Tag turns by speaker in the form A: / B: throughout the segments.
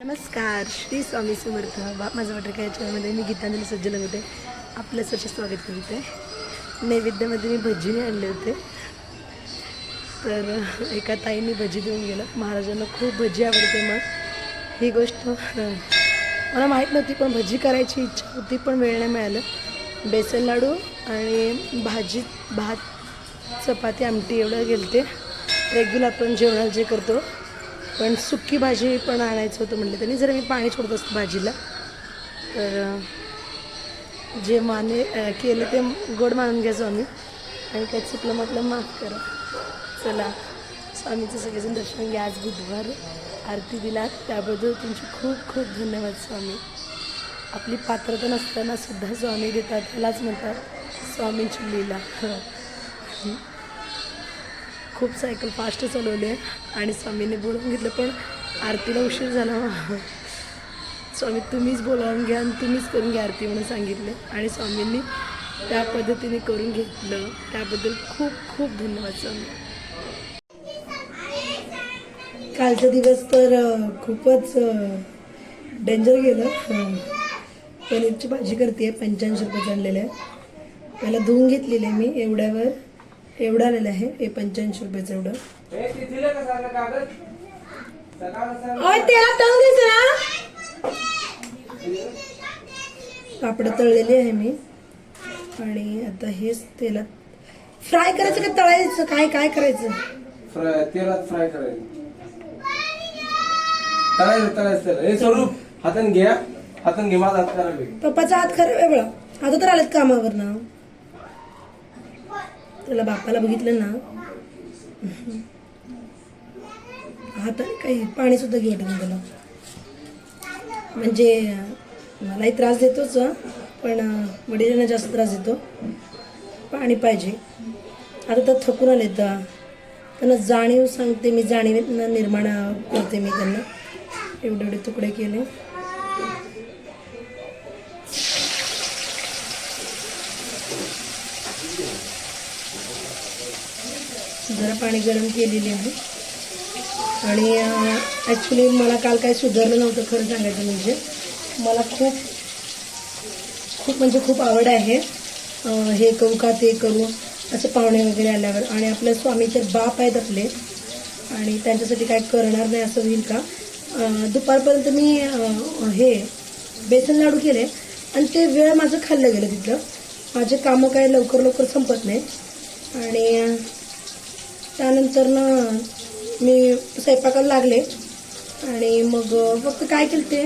A: नमस्कार श्री स्वामी समर्थ. माझं वाटतं काय याच्यामध्ये मी गीतांजली सज्जन होते. आपलं स्वच्छ स्वागत करते नैवेद्यामध्ये मी भजीने आणले होते. तर एका ताईंनी भजी देऊन गेलं. महाराजांना खूप भजी आवडते मग. ही गोष्ट मला माहीत नव्हती पण भजी करायची इच्छा होती पण वेळ नाही मिळालं. बेसन लाडू आणि भाजी भात चपाती आमटी एवढं गेलं ते रेग्युलर आपण जेवणाला जे करतो. पण सुकी भाजी पण आणायचं होतं म्हटलं त्यांनी. जर मी पाणी सोडत असतं भाजीला. तर जे माने केलं ते गोड मानून घ्यायचो आम्ही आणि काय चुकलं म्हटलं माफ करा. चला स्वामीचं सगळेजण दर्शन घ्या. आज बुधवार आरती दिलात त्याबद्दल तुमचे खूप खूप धन्यवाद स्वामी. आपली पात्रता नसताना सुद्धा स्वामी देतात. त्यालाच म्हणतात स्वामींची लीला. खूप सायकल फास्ट चालवली आहे. आणि स्वामींनी बोलवून घेतलं पण आरतीला उशीर झाला. स्वामी तुम्हीच बोलावून घ्या आणि तुम्हीच करून घ्या आरती म्हणून सांगितले. आणि स्वामींनी त्या पद्धतीने करून घेतलं. त्याबद्दल खूप खूप धन्यवाद स्वामी. कालचा दिवस तर खूपच डेंजर गेलं. पनीरची भाजी करते आहे पंच्याऐंशी रुपये चाललेलं आहे. पहिला धुवून घेतलेलं आहे मी एवढ्यावर. एवढं आलेलं आहे. हे पंच्याऐंशी रुपयाचं एवढं. तळून घ्यायचं ना पापड तळलेली आहे मी. आणि आता हेच तेलात. फ्राय करायचं का तळायचं? काय काय करायचं?
B: तेलात फ्राय करायचं. तळायचं तळायचं त्याला हे स्वरूप हाताने घ्या. हाताने घे माझा हात करावे
A: पप्पाचा हात खरं वेगळा आता तर आलेत कामावर ना त्याला बापाला बघितलं ना? हाताने काही पाणी सुद्धा घेत त्याला. म्हणजे मलाही त्रास देतोच पण वडिलांना जास्त त्रास देतो. पाणी पाहिजे. आता तर थकून आले तर त्यांना जाणीव सांगते मी जाणीव निर्माण करते मी त्यांना. एवढे एवढे तुकडे केले. जरा पाणी गरम केलेले आहे. आणि ॲक्च्युली मला काल काय सुधारलं नव्हतं खरं सांगायचं म्हणजे. मला खूप खूप म्हणजे खूप आवड आहे हे करू का ते करू असं पाहुणे वगैरे आल्यावर. आणि आपल्या स्वामीचे बाप आहेत आपले. आणि त्यांच्यासाठी काय करणार नाही असं होईल का? दुपारपर्यंत मी हे बेसन लाडू केले. आणि ते वेळ माझं खाल्लं गेलं तिथलं. माझे कामं काय लवकर लवकर संपत नाही. आणि त्यानंतर ना मी स्वयंपाकाला लागले. आणि मग फक्त काय केलं ते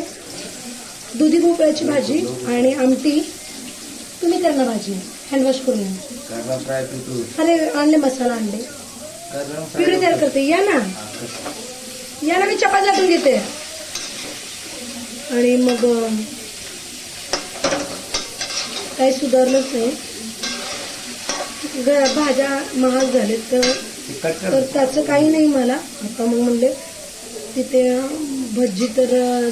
A: दुधी भोपळ्याची भाजी आणि आमटी. तुम्ही करा ना भाजी हँडवॉश करून अरे आणले मसाला आणले. प्युरी तयार करते. या ना. या ना मी चपाती लाटून घेते. आणि मग काही सुधारलंच नाही. भाज्या महाग झालेत तर तर त्याचं काही नाही मला. आता मग म्हणले तिथे भज्जी तर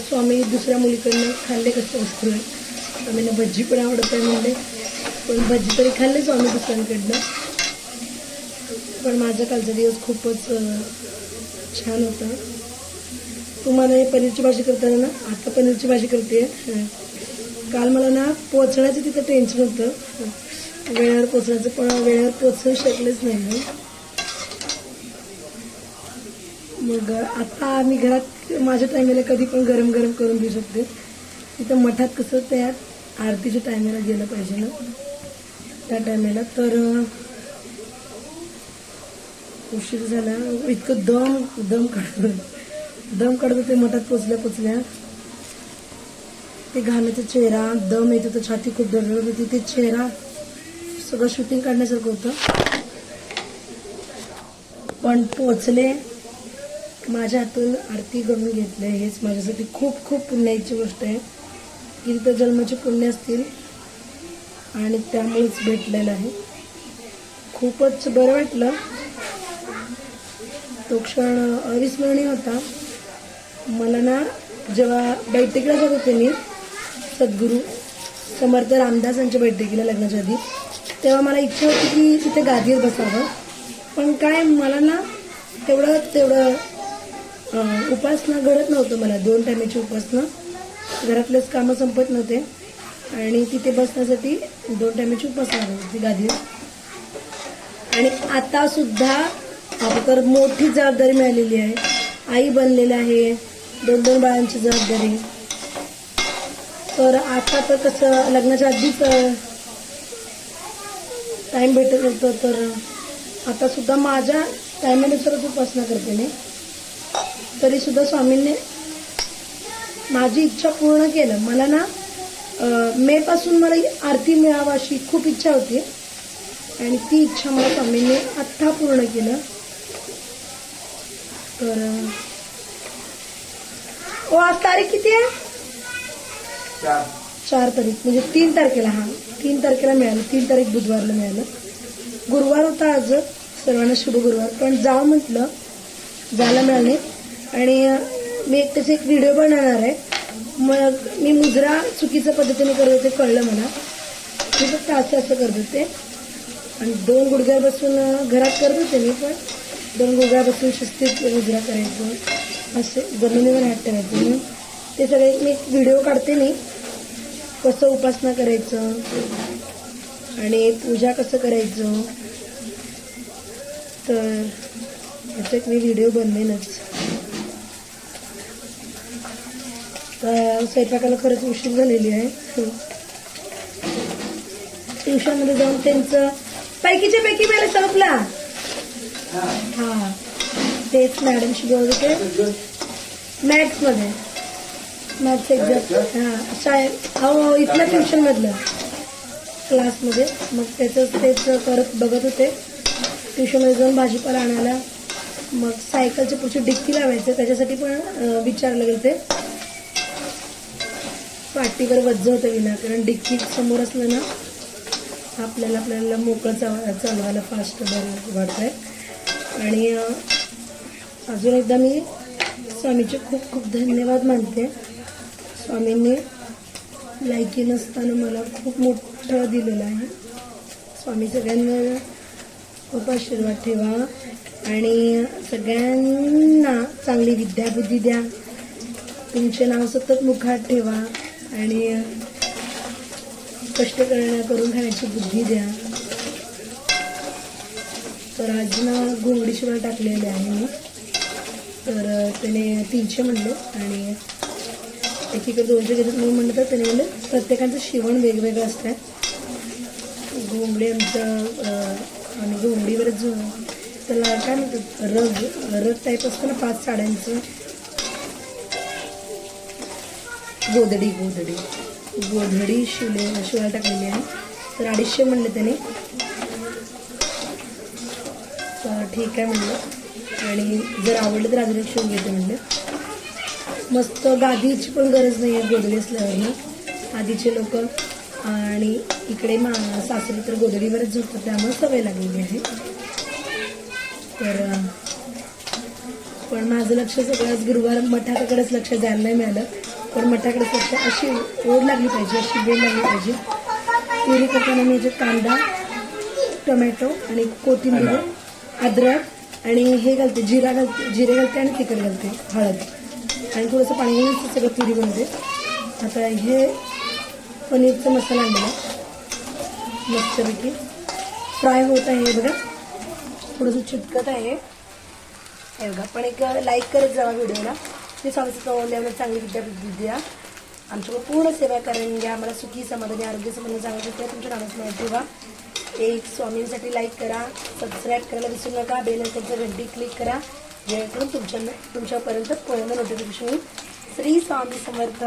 A: स्वामी दुसऱ्या मुलीकडनं खाल्ले कसं वस्तू स्वामींना भज्जी पण आवडत आहे म्हणले. पण भज्जी तरी खाल्ले स्वामी दुसऱ्यांकडनं. पण माझा कालचा दिवस खूपच छान होता. तुम्हाला हे पनीरची भाजी करताना ना आता पनीरची भाजी करते काल मला ना पोचण्याचं तिथं टेन्शन होतं. वेळेवर पोचण्याचं पण वेळेवर पोचू शकलेच नाही मी मग आता आम्ही घरात माझ्या टायमेला कधी पण गरम गरम करून देऊ शकते. तिथं मठात कसं त्या आरतीच्या टायमाला गेलं पाहिजे ना? त्या टायमाला. तर उशीर झाला. इतकं दम दम काढत दम काढत होते मठात पोचल्या पोचल्या. ते घालायचा चेहरा दम येत होता छाती खूप धरत होती. ते चेहरा सगळं शूटिंग काढण्यासारखं होतं. पण पोचले. माझ्या हातून आरती करून घेतले हेच माझ्यासाठी खूप खूप पुण्याची गोष्ट आहे. की तिथं जन्माचे पुण्य असतील आणि त्यामुळेच भेटलेलं आहे. खूपच बरं वाटलं. तो क्षण अविस्मरणीय होता. मला ना जेव्हा बैठकीला जात होते मी सद्गुरू समर्थ रामदास यांच्या बैठकीला लग्नाच्या आधी तेव्हा मला इच्छा होती की तिथे गादीवर बसावं. पण काय मला ना तेवढं तेवढं उपासना घडत नव्हतं मला. दोन टायमाची उपासना. घरातलेच कामं संपत नव्हते. आणि तिथे बसण्यासाठी दोन टायमाची उपासना करत होती गादी. आणि आता सुद्धा आता तर मोठी जबाबदारी मिळालेली आहे. आई बनलेली आहे. दोन दोन बाळांची जबाबदारी. तर आता तर कसं लग्नाच्या आधीच टाईम भेटत होतं तर आता सुद्धा माझ्या टायमानुसारच उपासना करते मी. तरी सुद्धा स्वामींनी माझी इच्छा पूर्ण केलं. मला ना मे पासून मला आरती मिळावा अशी खूप इच्छा होती. आणि ती इच्छा मला स्वामींनी आत्ता पूर्ण केलं. तर ओ आज तारीख किती आहे?
B: चार.
A: तारीख. म्हणजे तीन तारखेला हा. तीन तारखेला मिळालं. तीन तारीख बुधवारला मिळालं. गुरुवार होता आज. सर्वांना शुभ गुरुवार. पण जावं म्हटलं जायला मिळाले आणि मी एक त्याचा एक व्हिडिओ बनवणार आहे. मग मी मुजरा चुकीच्या पद्धतीने करत होते कळलं मला. मी फक्त असं असं करत होते. आणि दोन गुडघ्यापासून बसून घरात करत होते मी पण दोन गुडघ्यापासून बसून शिस्तीत मुजरा करायचं. असे जमिनीवर हात ठेवायचे. म्हणून ते सगळे मी एक व्हिडिओ काढते मी. कसं उपासना करायचं आणि पूजा कसं करायचं. तर याचा एक मी व्हिडिओ बनवेनच. तर स्वयंपाकाला खरंच उशीर झालेली आहे. ट्युशनमध्ये जाऊन त्यांचं पैकीच्या पैकी मला संपला. हा. तेच मॅडम शिकवत होते. मॅथ्समध्ये. मॅथ्स एक्झॅक्ट हां. शाळेत हो इथल्या ट्युशनमधलं. क्लासमध्ये. मग त्याच तेच करत बघत होते. ट्युशनमध्ये जाऊन भाजीपाला आणायला. मग सायकलच्या पुढची डिक्की लावायचं. त्याच्यासाठी पण विचारलं गेलं ते पाठीवर वज्ज होतं विनाकारण डिक्की समोर असलं ना आपल्याला आपल्याला मोकळं चाल चालवायला फास्ट बरं वाटतंय. आणि अजून एकदा मी स्वामीचे खूप खूप धन्यवाद मानते. स्वामींनी लायकी नसताना मला खूप मोठं दिलेलं आहे. स्वामी सगळ्यांना खूप आशीर्वाद ठेवा. आणि सगळ्यांना चांगली विद्याबुद्धी द्या. तुमचे नाव सतत मुखात ठेवा. आणि कष्ट करण्या करून खाण्याची बुद्धी द्या. तर आज ना घोंगडी शिवाय टाकलेले आहे मी. तर त्याने तीनशे म्हणले आणि एकीकडे दोनशे घेतात. म्हणून म्हणलं तर त्याने म्हणलं प्रत्येकाचं शिवण वेगवेगळं असतं घोंगडी आमचं आणि घोंगडीवरच त्याला काय म्हणतात? रग. रग टाईप असतं ना पाच साड्यांचं. गोधडी गोधडी. गोधडी शिवले शिवायला टाकलेली आहे. तर अडीचशे म्हणले त्याने. तर ठीक आहे म्हणलं. आणि जर आवडलं तर अजून एक शिवून घेते म्हणलं. मस्त गादीची पण गरज नाही आहे गोधडी असल्यावर आधीचे लोक आणि इकडे मा सासरी तर गोधडीवरच झोपतात त्यामुळे सवय लागलेली आहे. तर पण माझं लक्ष सगळंच गुरुवार मठाकडेच लक्ष द्यायला नाही मिळालं. पण मठाकडेच लक्ष अशी ओढ लागली पाहिजे अशी वेळ लागली पाहिजे. पुरी करताना मी याच्यात कांदा टोमॅटो आणि कोथिंबीर अद्रक आणि हे घालते जिरा घालते जिरे घालते आणि तिखट घालते हळद. आणि थोडंसं पाणी घालून सगळं पुरी बनवते. आता हे पनीरचा मसाला आणलेला मस्तपैकी फ्राय होत आहे हे बघा. थोडंसं चिटकत आहे. हे बघा पण एक लाईक करत जावा व्हिडिओला. मी स्वामीचं चवल्यावर चांगली विद्यापीठ द्या आमच्याकडे पूर्ण सेवा करून घ्या आम्हाला सुखी समाधानी आरोग्य संबंध चांगलं शकते तुमच्या नावाचं माहिती ठेवा. एक स्वामींसाठी लाईक करा सबस्क्राईब करायला विसरू नका बेल आयकॉनचं घंटी क्लिक करा. जेणेकरून तुमच्या तुमच्यापर्यंत पूर्ण नोटिफिकेशन येईल. श्री स्वामी समर्थ.